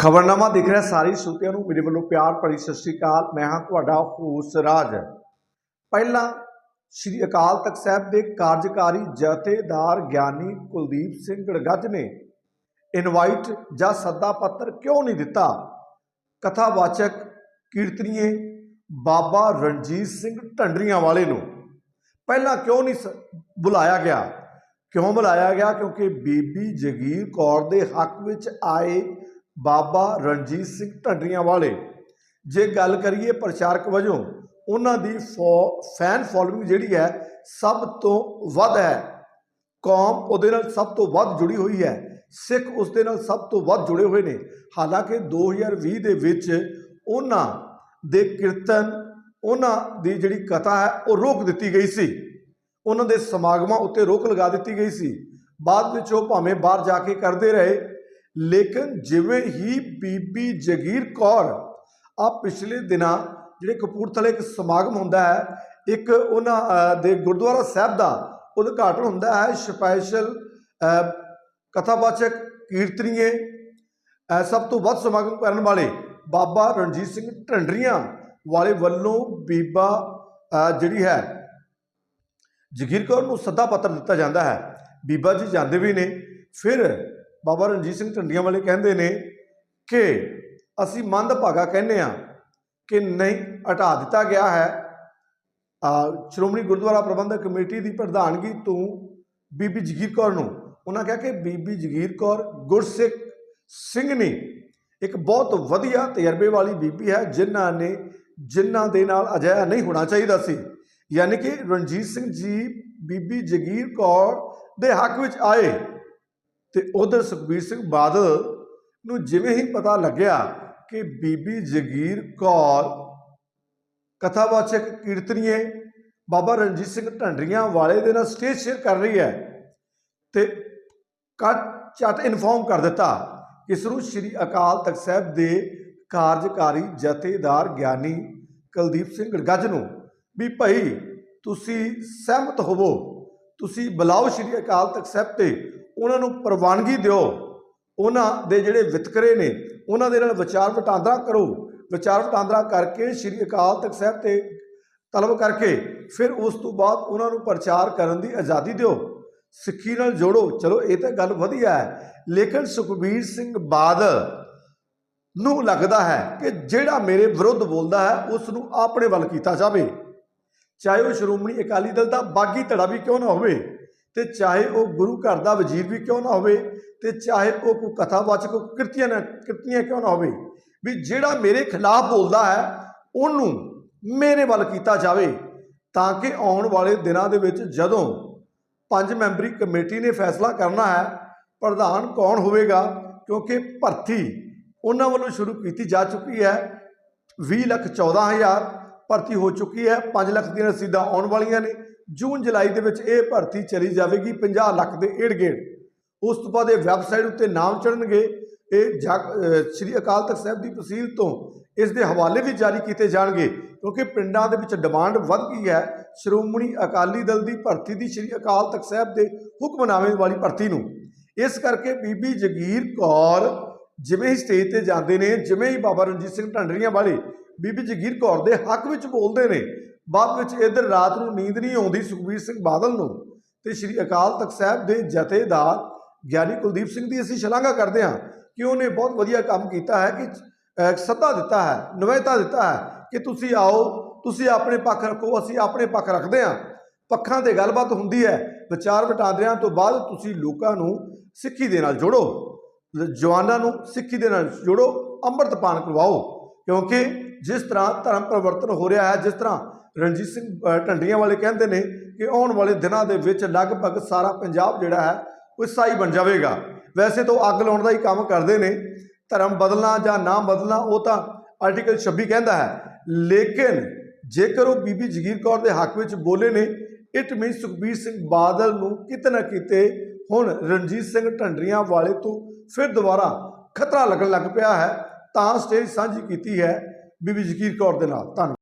ਖਬਰਨਾਮਾ ਦੇਖ ਰਿਹਾ ਸਾਰੇ ਸਰੋਤਿਆਂ ਨੂੰ ਮੇਰੇ ਵੱਲੋਂ ਪਿਆਰ ਭਰੀ ਸਤਿ ਸ੍ਰੀ ਅਕਾਲ। ਮੈਂ ਹਾਂ ਤੁਹਾਡਾ ਹੋਸ ਰਾਜ। ਪਹਿਲਾਂ ਸ੍ਰੀ ਅਕਾਲ ਤਖਤ ਸਾਹਿਬ ਦੇ ਕਾਰਜਕਾਰੀ ਜਥੇਦਾਰ ਗਿਆਨੀ ਕੁਲਦੀਪ ਸਿੰਘ ਗੜਗੱਜ ਨੇ ਇਨਵਾਈਟ ਜਾਂ ਸੱਦਾ ਪੱਤਰ ਕਿਉਂ ਨਹੀਂ ਦਿੱਤਾ? ਕਥਾਵਾਚਕ ਕੀਰਤਨੀਏ ਬਾਬਾ ਰਣਜੀਤ ਸਿੰਘ ਢੰਡਰੀਆਂ ਵਾਲੇ ਨੂੰ। ਪਹਿਲਾਂ ਕਿਉਂ ਨਹੀਂ ਸ- ਬੁਲਾਇਆ ਗਿਆ? ਕਿਉਂ ਬੁਲਾਇਆ ਗਿਆ? ਕਿਉਂਕਿ ਬੀਬੀ ਜਗੀਰ ਕੌਰ ਦੇ ਹੱਕ ਵਿੱਚ ਆਏ ਬਾਬਾ ਰਣਜੀਤ ਸਿੰਘ ਢੰਡਰੀਆਂ ਵਾਲੇ। ਜੇ ਗੱਲ ਕਰੀਏ ਪ੍ਰਚਾਰਕ ਵਜੋਂ, ਉਹਨਾਂ ਦੀ ਫੋ- ਫੈਨ ਫੋਲੋਇੰਗ ਜਿਹੜੀ ਹੈ ਸਭ ਤੋਂ ਵੱਧ ਹੈ। ਕੌਮ ਉਹਦੇ ਨਾਲ ਸਭ ਤੋਂ ਵੱਧ ਜੁੜੀ ਹੋਈ ਹੈ। ਸਿੱਖ ਉਸ ਦੇ ਨਾਲ ਸਭ ਤੋਂ ਵੱਧ ਜੁੜੇ ਹੋਏ ਨੇ। ਹਾਲਾਂਕਿ 2020 ਦੇ ਵਿੱਚ ਉਹਨਾਂ ਦੇ ਕੀਰਤਨ, ਉਹਨਾਂ ਦੀ ਜਿਹੜੀ ਕਥਾ ਹੈ, ਉਹ ਰੋਕ ਦਿੱਤੀ ਗਈ ਸੀ। ਉਹਨਾਂ ਦੇ ਸਮਾਗਮਾਂ ਉੱਤੇ ਰੋਕ ਲਗਾ ਦਿੱਤੀ ਗਈ ਸੀ। ਬਾਅਦ ਵਿੱਚ ਉਹ ਭਾਵੇਂ ਬਾਹਰ ਜਾ ਕੇ ਕਰਦੇ ਰਹੇ ਲੇਕਿਨ ਜਿਵੇਂ ਹੀ ਬੀਬੀ ਜਗੀਰ ਕੌਰ ਆ ਪਿਛਲੇ ਦਿਨਾਂ ਜਿਹੜੇ ਕਪੂਰਥਲੇ ਇੱਕ ਸਮਾਗਮ ਹੁੰਦਾ ਹੈ, ਇੱਕ ਉਹਨਾਂ ਦੇ ਗੁਰਦੁਆਰਾ ਸਾਹਿਬ ਦਾ ਉਦਘਾਟਨ ਹੁੰਦਾ ਹੈ ਸਪੈਸ਼ਲ ਕਥਾਵਾਚਕ ਕੀਰਤਨੀਏ ਸਭ ਤੋਂ ਵੱਧ ਸਮਾਗਮ ਕਰਨ ਵਾਲੇ ਬਾਬਾ ਰਣਜੀਤ ਸਿੰਘ ਢੰਡਰੀਆਂ ਵਾਲੇ ਵੱਲੋਂ ਬੀਬਾ ਜਿਹੜੀ ਹੈ, ਜਗੀਰ ਕੌਰ ਨੂੰ ਸੱਦਾ ਪੱਤਰ ਦਿੱਤਾ ਜਾਂਦਾ ਹੈ। ਬੀਬਾ ਜੀ ਜਾਂਦੇ ਵੀ ਨੇ, ਫਿਰ ਬਾਬਾ ਰਣਜੀਤ ਸਿੰਘ ਢੰਡੀਆਂ ਵਾਲੇ ਕਹਿੰਦੇ ਨੇ ਕਿ ਅਸੀਂ ਮੰਦਭਾਗਾ ਕਹਿੰਦੇ ਆ ਕਿ ਨਹੀਂ, ਹਟਾ ਦਿੱਤਾ ਗਿਆ ਹੈ। ਸ਼੍ਰੋਮਣੀ ਗੁਰਦੁਆਰਾ ਪ੍ਰਬੰਧਕ ਕਮੇਟੀ ਦੀ ਪ੍ਰਧਾਨਗੀ ਤੋਂ ਬੀਬੀ ਜਗੀਰ ਕੌਰ ਨੂੰ। ਉਹਨਾਂ ਕਿਹਾ ਕਿ ਬੀਬੀ ਜਗੀਰ ਕੌਰ ਗੁਰਸਿੱਖ ਸਿੰਘ ਨੇ ਇੱਕ ਬਹੁਤ ਵਧੀਆ ਤਜਰਬੇ ਵਾਲੀ ਬੀਬੀ ਹੈ, ਜਿਨ੍ਹਾਂ ਨੇ ਜਿਨ੍ਹਾਂ ਦੇ ਨਾਲ ਅਜਿਹਾ ਨਹੀਂ ਹੋਣਾ ਚਾਹੀਦਾ ਸੀ। ਯਾਨੀ ਕਿ ਰਣਜੀਤ ਸਿੰਘ ਜੀ ਬੀਬੀ ਜਗੀਰ ਕੌਰ ਦੇ ਹੱਕ ਵਿੱਚ ਆਏ। ਤੇ ਉਧਰ ਸੁਖਬੀਰ ਸਿੰਘ ਬਾਦਲ ਨੂੰ ਜਿਵੇਂ ਹੀ ਪਤਾ ਲੱਗਿਆ ਕਿ ਬੀਬੀ ਜਗੀਰ ਕੌਰ ਕਥਾਵਾਚਕ ਕੀਰਤਨੀਏ ਬਾਬਾ ਰਣਜੀਤ ਸਿੰਘ ਢੰਡਰੀਆਂ ਵਾਲੇ ਦੇ ਨਾਲ ਸਟੇਜ ਸ਼ੇਅਰ ਕਰ ਰਹੀ ਹੈ ਤੇ ਕੱਟ ਝੱਟ ਇਨਫੋਰਮ ਕਰ ਦਿੱਤਾ ਕਿਸ ਨੂੰ ਸ੍ਰੀ ਅਕਾਲ ਤਖਤ ਸਾਹਿਬ ਦੇ ਕਾਰਜਕਾਰੀ ਜਥੇਦਾਰ ਗਿਆਨੀ ਕੁਲਦੀਪ ਸਿੰਘ ਗੜਗੱਜ ਨੂੰ ਵੀ ਭਾਈ ਤੁਸੀਂ ਸਹਿਮਤ ਹੋਵੋ, ਤੁਸੀਂ ਬੁਲਾਓ ਸ੍ਰੀ ਅਕਾਲ ਤਖਤ ਸਾਹਿਬ ਤੇ ਉਹਨਾਂ ਨੂੰ ਪ੍ਰਵਾਨਗੀ ਦਿਓ। ਉਹਨਾਂ ਦੇ ਜਿਹੜੇ ਵਿਤਕਰੇ ਨੇ, ਉਹਨਾਂ ਦੇ ਨਾਲ ਵਿਚਾਰ ਵਟਾਂਦਰਾ ਕਰੋ। ਵਿਚਾਰ ਵਟਾਂਦਰਾ ਕਰਕੇ ਸ੍ਰੀ ਅਕਾਲ ਤਖਤ ਸਾਹਿਬ ਤੇ ਤਲਬ ਕਰਕੇ ਫਿਰ ਉਸ ਤੋਂ ਬਾਅਦ ਉਹਨਾਂ ਨੂੰ ਪ੍ਰਚਾਰ ਕਰਨ ਦੀ ਆਜ਼ਾਦੀ ਦਿਓ। ਸਿੱਖੀ ਨਾਲ ਜੋੜੋ। ਚਲੋ, ਇਹ ਤਾਂ ਗੱਲ ਵਧੀਆ ਹੈ। ਲੇਕਿਨ ਸੁਖਬੀਰ ਸਿੰਘ ਬਾਦਲ ਨੂੰ ਲੱਗਦਾ ਹੈ ਕਿ ਜਿਹੜਾ ਮੇਰੇ ਵਿਰੁੱਧ ਬੋਲਦਾ ਹੈ ਉਸ ਨੂੰ ਆਪਣੇ ਵੱਲ ਕੀਤਾ ਜਾਵੇ। ਚਾਹੇ ਉਹ ਸ਼੍ਰੋਮਣੀ ਅਕਾਲੀ ਦਲ ਦਾ ਬਾਗੀ ਧੜਾ ਵੀ ਕਿਉਂ ਨਾ ਹੋਵੇ। ਤੇ ਚਾਹੇ ਉਹ ਗੁਰੂ ਘਰ ਦਾ ਵਜ਼ੀਰ ਵੀ ਕਿਉਂ ਨਾ ਹੋਵੇ ਤੇ ਚਾਹੇ ਉਹ ਕੋਈ ਕਥਾਵਾਚਕ ਕਿਰਤੀਆਂ ਨਾ, ਕਿਰਤੀਆਂ ਕਿਉਂ ਨਾ ਹੋਵੇ, ਵੀ ਜਿਹੜਾ ਮੇਰੇ ਖਿਲਾਫ ਬੋਲਦਾ ਹੈ, ਉਹਨੂੰ ਮੇਰੇ ਵੱਲ ਕੀਤਾ ਜਾਵੇ, ਤਾਂ ਕਿ ਆਉਣ ਵਾਲੇ ਦਿਨਾਂ ਦੇ ਵਿੱਚ ਜਦੋਂ ਪੰਜ ਮੈਂਬਰੀ ਕਮੇਟੀ ਨੇ ਫੈਸਲਾ ਕਰਨਾ ਹੈ, ਪ੍ਰਧਾਨ ਕੌਣ ਹੋਵੇਗਾ, ਕਿਉਂਕਿ ਭਰਤੀ ਉਹਨਾਂ ਵੱਲੋਂ ਸ਼ੁਰੂ ਕੀਤੀ ਜਾ ਚੁੱਕੀ ਹੈ 20 ਲੱਖ 14 ਹਜ਼ਾਰ ਭਰਤੀ ਹੋ ਚੁੱਕੀ ਹੈ 5 ਲੱਖ ਦੀਆਂ ਰਸੀਦਾਂ ਆਉਣ ਵਾਲੀਆਂ ਨੇ ਜੂਨ ਜੁਲਾਈ ਦੇ ਵਿੱਚ ਇਹ ਭਰਤੀ ਚਲੀ ਜਾਵੇਗੀ 50 ਲੱਖ ਦੇ ਏੜ ਗੇੜ। ਉਸ ਤੋਂ ਬਾਅਦ ਇਹ ਵੈਬਸਾਈਟ ਉੱਤੇ ਨਾਮ ਚੜਨਗੇ ਇਹ ਜਗ ਸ੍ਰੀ ਅਕਾਲ ਤਖਤ ਸਾਹਿਬ ਦੀ ਤਹਿਸੀਲ ਤੋਂ ਇਸ ਦੇ ਹਵਾਲੇ ਵੀ ਜਾਰੀ ਕੀਤੇ ਜਾਣਗੇ, ਕਿਉਂਕਿ ਪਿੰਡਾਂ ਦੇ ਵਿੱਚ ਡਿਮਾਂਡ ਵੱਧ ਗਈ ਹੈ। ਸ਼੍ਰੋਮਣੀ ਅਕਾਲੀ ਦਲ ਦੀ ਭਰਤੀ ਦੀ ਸ੍ਰੀ ਅਕਾਲ ਤਖਤ ਸਾਹਿਬ ਦੇ ਹੁਕਮਨਾਮੇ ਵਾਲੀ ਭਰਤੀ ਨੂੰ। ਇਸ ਕਰਕੇ ਬੀਬੀ ਜਗੀਰ ਕੌਰ ਜਿਵੇਂ ਹੀ ਸਟੇਜ ਤੇ ਜਾਂਦੇ ਨੇ, ਜਿਵੇਂ ਹੀ ਬਾਬਾ ਰਣਜੀਤ ਸਿੰਘ ਢੰਡਰੀਆਂ ਵਾਲੇ ਬੀਬੀ ਜਗੀਰ ਕੌਰ ਦੇ ਹੱਕ ਵਿੱਚ ਬੋਲਦੇ ਨੇ ਬਾਅਦ ਵਿੱਚ ਇਧਰ ਰਾਤ ਨੂੰ ਨੀਂਦ ਨਹੀਂ ਆਉਂਦੀ ਸੁਖਬੀਰ ਸਿੰਘ ਬਾਦਲ ਨੂੰ ਤੇ ਸ੍ਰੀ ਅਕਾਲ ਤਖਤ ਸਾਹਿਬ ਦੇ ਜਥੇਦਾਰ ਗਿਆਨੀ ਕੁਲਦੀਪ ਸਿੰਘ ਦੀ ਅਸੀਂ ਸ਼ਲਾਘਾ ਕਰਦੇ ਹਾਂ ਕਿ ਉਹਨੇ ਬਹੁਤ ਵਧੀਆ ਕੰਮ ਕੀਤਾ ਹੈ ਕਿ ਸੱਦਾ ਦਿੱਤਾ ਹੈ ਨਵੈਤਾ ਦਿੱਤਾ ਹੈ ਕਿ ਤੁਸੀਂ ਆਓ, ਤੁਸੀਂ ਆਪਣੇ ਪੱਖ ਰੱਖੋ, ਅਸੀਂ ਆਪਣੇ ਪੱਖ ਰੱਖਦੇ ਹਾਂ। ਪੱਖਾਂ ਤੇ ਗੱਲਬਾਤ ਹੁੰਦੀ ਹੈ, ਵਿਚਾਰ ਵਟਾਂਦਰਿਆਂ ਤੋਂ ਬਾਅਦ ਤੁਸੀਂ ਲੋਕਾਂ ਨੂੰ ਸਿੱਖੀ ਦੇ ਨਾਲ ਜੋੜੋ ਜਵਾਨਾਂ ਨੂੰ ਸਿੱਖੀ ਦੇ ਨਾਲ ਜੋੜੋ ਅੰਮ੍ਰਿਤ ਪਾਨ ਕਰਵਾਓ, ਕਿਉਂਕਿ ਜਿਸ ਤਰ੍ਹਾਂ ਧਰਮ ਪਰਿਵਰਤਨ ਹੋ ਰਿਹਾ ਹੈ ਜਿਸ ਤਰ੍ਹਾਂ ਰਣਜੀਤ ਸਿੰਘ ਅ, ਢੰਡੀਆਂ ਵਾਲੇ ਕਹਿੰਦੇ ਨੇ ਕਿ ਆਉਣ ਵਾਲੇ ਦਿਨਾਂ ਦੇ ਵਿੱਚ ਲਗਭਗ ਸਾਰਾ ਪੰਜਾਬ ਜਿਹੜਾ ਹੈ ਉਹ ਈਸਾਈ ਬਣ ਜਾਵੇਗਾ। ਵੈਸੇ ਤਾਂ ਉਹ ਅੱਗ ਲਾਉਣ ਦਾ ਹੀ ਕੰਮ ਕਰਦੇ ਨੇ। ਧਰਮ ਬਦਲਣਾ ਜਾਂ ਨਾ ਬਦਲਣਾ ਉਹ ਤਾਂ ਆਰਟੀਕਲ 26 ਕਹਿੰਦਾ ਹੈ। ਲੇਕਿਨ ਜੇਕਰ ਉਹ ਬੀਬੀ ਜਗੀਰ ਕੌਰ ਦੇ ਹੱਕ ਵਿੱਚ ਬੋਲੇ ਨੇ ਇਟ ਮੀਨ ਸੁਖਬੀਰ ਸਿੰਘ ਬਾਦਲ ਨੂੰ ਕਿਤੇ ਨਾ ਕਿਤੇ ਹੁਣ ਰਣਜੀਤ ਸਿੰਘ ਢੰਡਰੀਆਂ ਵਾਲੇ ਤੋਂ ਫਿਰ ਦੁਬਾਰਾ ਖਤਰਾ ਲੱਗਣ ਲੱਗ ਪਿਆ ਹੈ। ਤਾਂ ਸਟੇਜ ਸਾਂਝੀ ਕੀਤੀ ਹੈ। ਬੀਬੀ ਜਗੀਰ ਕੌਰ ਦੇ ਨਾਲ। ਧੰਨਵਾਦ।